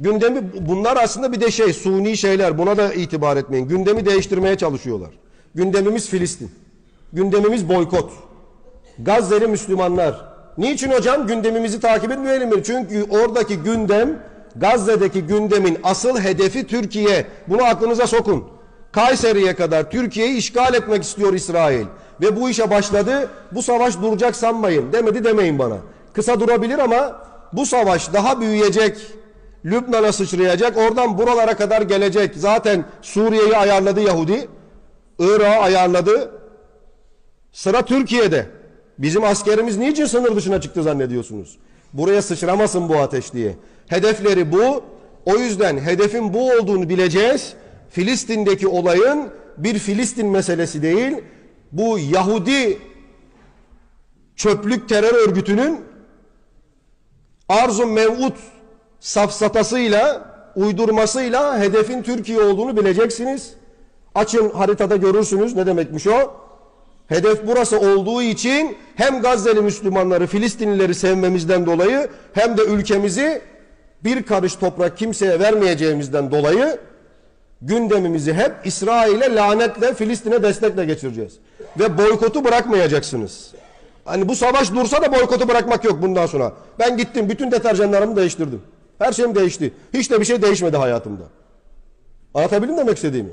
Gündemi bunlar aslında bir de şey suni şeyler buna da itibar etmeyin. Gündemi değiştirmeye çalışıyorlar. Gündemimiz Filistin. Gündemimiz boykot. Gazze'li Müslümanlar. Niçin hocam gündemimizi takip etmeyelim mi? Çünkü oradaki gündem Gazze'deki gündemin asıl hedefi Türkiye. Bunu aklınıza sokun. Kayseri'ye kadar Türkiye'yi işgal etmek istiyor İsrail. Ve bu işe başladı. Bu savaş duracak sanmayın. Demedi demeyin bana. Kısa durabilir ama bu savaş daha büyüyecek. Lübnan'a sıçrayacak. Oradan buralara kadar gelecek. Zaten Suriye'yi ayarladı Yahudi. Irak'ı ayarladı. Sıra Türkiye'de. Bizim askerimiz niçin sınır dışına çıktı zannediyorsunuz? Buraya sıçramasın bu ateş diye. Hedefleri bu. O yüzden hedefin bu olduğunu bileceğiz. Filistin'deki olayın bir Filistin meselesi değil. Bu Yahudi çöplük terör örgütünün arzu mevut safsatasıyla, uydurmasıyla hedefin Türkiye olduğunu bileceksiniz. Açın haritada görürsünüz ne demekmiş o. Hedef burası olduğu için hem Gazze'li Müslümanları, Filistinlileri sevmemizden dolayı hem de ülkemizi bir karış toprak kimseye vermeyeceğimizden dolayı gündemimizi hep İsrail'e lanetle, Filistin'e destekle geçireceğiz. Ve boykotu bırakmayacaksınız. Hani bu savaş dursa da boykotu bırakmak yok bundan sonra. Ben gittim bütün deterjanlarımı değiştirdim. Her şeyim değişti. Hiç de bir şey değişmedi hayatımda. Anlatabildim demek istediğimi?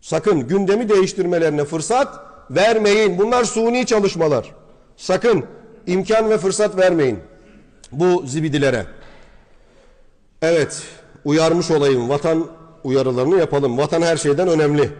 Sakın gündemi değiştirmelerine fırsat vermeyin. Bunlar suni çalışmalar. Sakın imkan ve fırsat vermeyin bu zibidilere. Evet, uyarmış olayım. Vatan uyarılarını yapalım. Vatan her şeyden önemli.